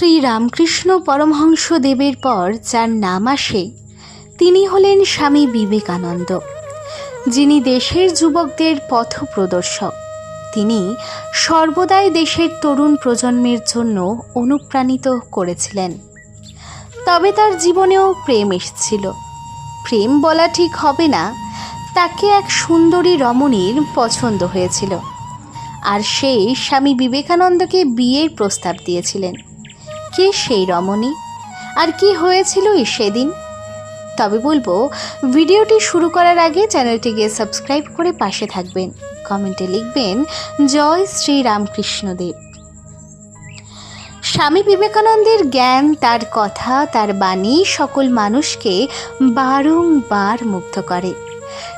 শ্রী রামকৃষ্ণ পরমহংস দেবের পর যার নাম আসে, তিনি হলেন স্বামী বিবেকানন্দ, যিনি দেশের যুবকদের পথপ্রদর্শক। তিনি সর্বদাই দেশের তরুণ প্রজন্মের জন্য অনুপ্রাণিত করেছিলেন। তবে তার জীবনেও প্রেম এসেছিল। প্রেম বলা ঠিক হবে না, তাকে এক সুন্দরী রমণীর পছন্দ হয়েছিল। আর সেই স্বামী বিবেকানন্দকে বিয়ের প্রস্তাব দিয়েছিলেন। কে সেই রমণী? আর কি হয়েছিল সেদিন? তবে বলব, ভিডিওটি শুরু করার আগে চ্যানেলটিকে সাবস্ক্রাইব করে পাশে থাকবেন। কমেন্টে লিখবেন, জয় শ্রী রামকৃষ্ণদেব স্বামী বিবেকানন্দের জ্ঞান, তার কথা, তার বাণী সকল মানুষকে বারংবার মুগ্ধ করে।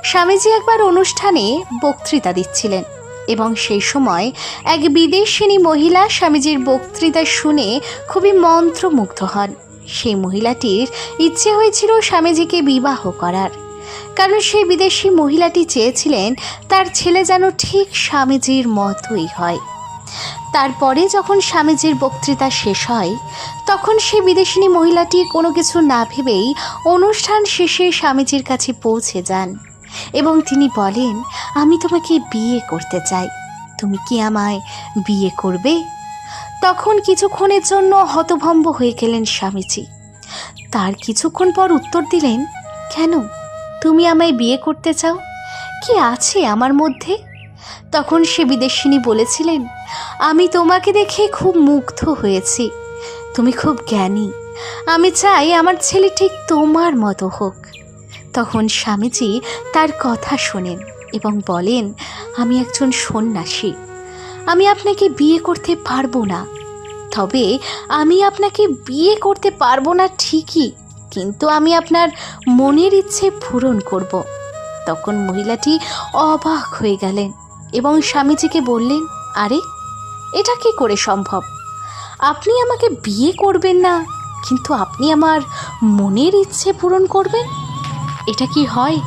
স্বামীজি একবার অনুষ্ঠানে বক্তৃতা দিচ্ছিলেন। এবং সেই সময় এক বিদেশিনী মহিলা স্বামীজির বক্তৃতা শুনে খুবই মন্ত্রমুগ্ধ হন। সেই মহিলাটির ইচ্ছে হয়েছিল স্বামীজিকে বিবাহ করার। কারণ সেই বিদেশি মহিলাটি চেয়েছিলেন তার ছেলে যেন ঠিক স্বামীজির মতোই হয়। তারপরে যখন স্বামীজির বক্তৃতা শেষ হয়, তখন সেই বিদেশিনী মহিলাটি কোনো কিছু না ভেবেই অনুষ্ঠান শেষে স্বামীজির কাছে পৌঁছে যান। এবং তিনি বলেন, আমি তোমাকে বিয়ে করতে চাই। তুমি কি আমায় বিয়ে করবে? তখন কিছুক্ষণের জন্য হতভম্ব হয়ে গেলেন স্বামীজি। তার কিছুক্ষণ পর উত্তর দিলেন, কেন? তুমি আমায় বিয়ে করতে চাও? কি আছে আমার মধ্যে? তখন সে বিদেশিনী বলেছিলেন, আমি তোমাকে দেখে খুব মুগ্ধ হয়েছি। তুমি খুব জ্ঞানী। আমি চাই আমার ছেলে ঠিক তোমার মতো হোক। তখন স্বামীজি তার কথা শোনেন এবং বলেন, আমি একজন সন্ন্যাসী। আমি আপনাকে বিয়ে করতে পারব না। তবে আমি আপনাকে বিয়ে করতে পারব না ঠিকই, কিন্তু আমি আপনার মনের ইচ্ছে পূরণ করব। তখন মহিলাটি অবাক হয়ে গেলেন এবং স্বামীজিকে বললেন, আরে, এটা কি করে সম্ভব? আপনি আমাকে বিয়ে করবেন না, কিন্তু আপনি আমার মনের ইচ্ছে পূরণ করবেন? এটা কি হয়?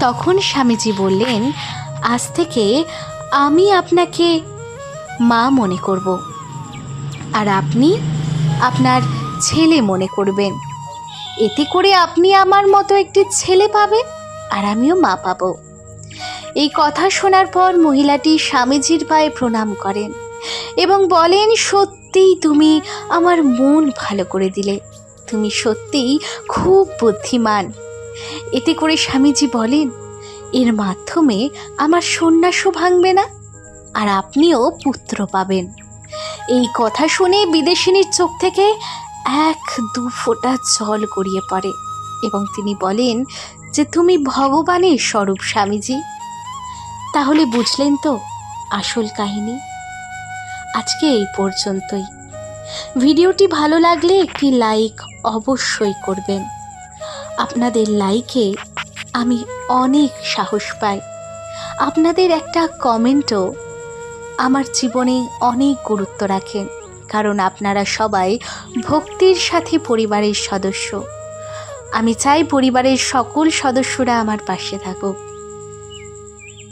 তখন স্বামীজি বললেন, আজ থেকে আমি আপনাকে মা মনে করব। আর আপনি আপনার ছেলে মনে করবেন। এতে করে আপনি আমার মতো একটি ছেলে পাবেন আর আমিও মা পাব এই কথা শোনার পর মহিলাটি স্বামীজির পায়ে প্রণাম করেন এবং বলেন, সত্যিই তুমি আমার মন ভালো করে দিলে। তুমি সত্যিই খুব বুদ্ধিমান। এতে করে স্বামীজি বলেন, এর মাধ্যমে আমার সন্ন্যাসও ভাঙবে না, আর আপনিও পুত্র পাবেন। এই কথা শুনে বিদেশিনীর চোখ থেকে এক দু ফোঁটা জল গড়িয়ে পড়ে এবং তিনি বলেন, যে তুমি ভগবানের স্বরূপ, স্বামীজি। তাহলে বুঝলেন তো আসল কাহিনী? আজকে এই পর্যন্তই। ভিডিওটি ভালো লাগলে একটি লাইক অবশ্যই করবেন। আপনাদের লাইকে আমি অনেক সাহস পাই। আপনাদের একটা কমেন্টও আমার জীবনে অনেক গুরুত্ব রাখেন কারণ আপনারা সবাই ভক্তির সাথে পরিবারের সদস্য। আমি চাই পরিবারের সকল সদস্যরা আমার পাশে থাকুক।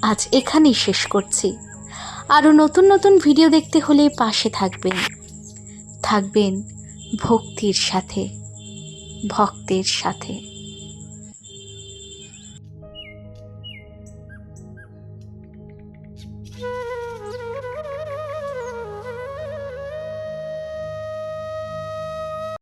আজ এখানেই শেষ করছি। আরও নতুন নতুন ভিডিও দেখতে হলে পাশে থাকবেন। থাকবেন ভক্তির সাথে, ভক্তের সাথে।